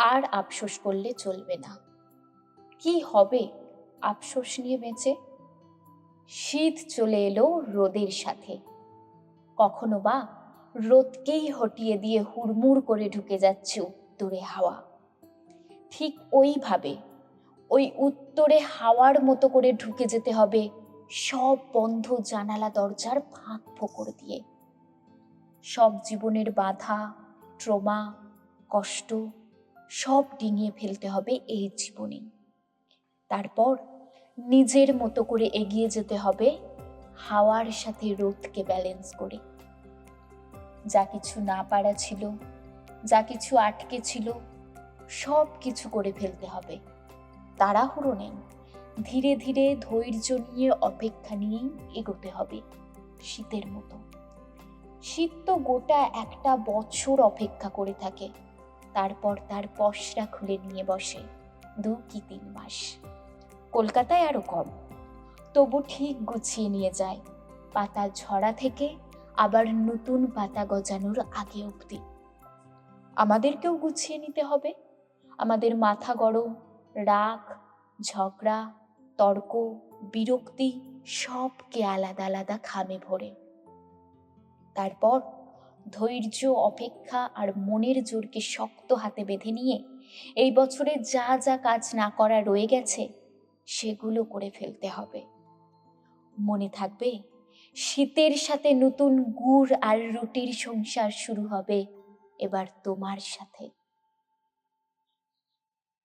আর আফসোস করলে চলবে না। কি হবে আফসোস নিয়ে বেঁচে? শীত চলে এলো রোদের সাথে। কখনো বা রোদকেই হটিয়ে দিয়ে হুড়মুড় করে ঢুকে যাচ্ছে উত্তরে হাওয়া। ঠিক ওইভাবে, ওই উত্তরে হাওয়ার মতো করে ঢুকে যেতে হবে সব বন্ধ জানালা দরজার ফাঁক ফোকর দিয়ে। সব জীবনের বাধা, ট্রমা, কষ্ট সব ডিঙিয়ে ফেলতে হবে এই জীবনে। তারপর নিজের মতো করে এগিয়ে যেতে হবে হাওয়ার সাথে রোদকে ব্যালেন্স করে। যা কিছু না পারা ছিল, যা কিছু আটকে ছিল, সব কিছু করে ফেলতে হবে। তাড়াহুড়ো নেই, ধীরে ধীরে ধৈর্য নিয়ে অপেক্ষা নিয়েই এগোতে হবে শীতের মতো। শীত তো গোটা একটা বছর অপেক্ষা করে থাকে। তারপর তার পশরা খুলে নিয়ে বসে দু কি তিন মাস। কলকাতায় আরও কম। তবু ঠিক গুছিয়ে নিয়ে যায়। পাতা ঝরা থেকে আবার নতুন পাতা গজানোর আগে অবধি। আমাদেরকেও গুছিয়ে নিতে হবে। আমাদের মাথা গরম, রাগ, ঝগড়া, তর্ক, বিরক্তি সবকে আলাদা আলাদা খামে ভরে। তারপর ধৈর্য, অপেক্ষা আর মনের জোরকে শক্ত হাতে বেঁধে নিয়ে এই বছরে যা যা কাজ না করা রয়ে গেছে, সেগুলো করে ফেলতে হবে। মনে থাকবে, শীতের সাথে নতুন গুড় আর রুটির সংসার শুরু হবে। এবার তোমার সাথে।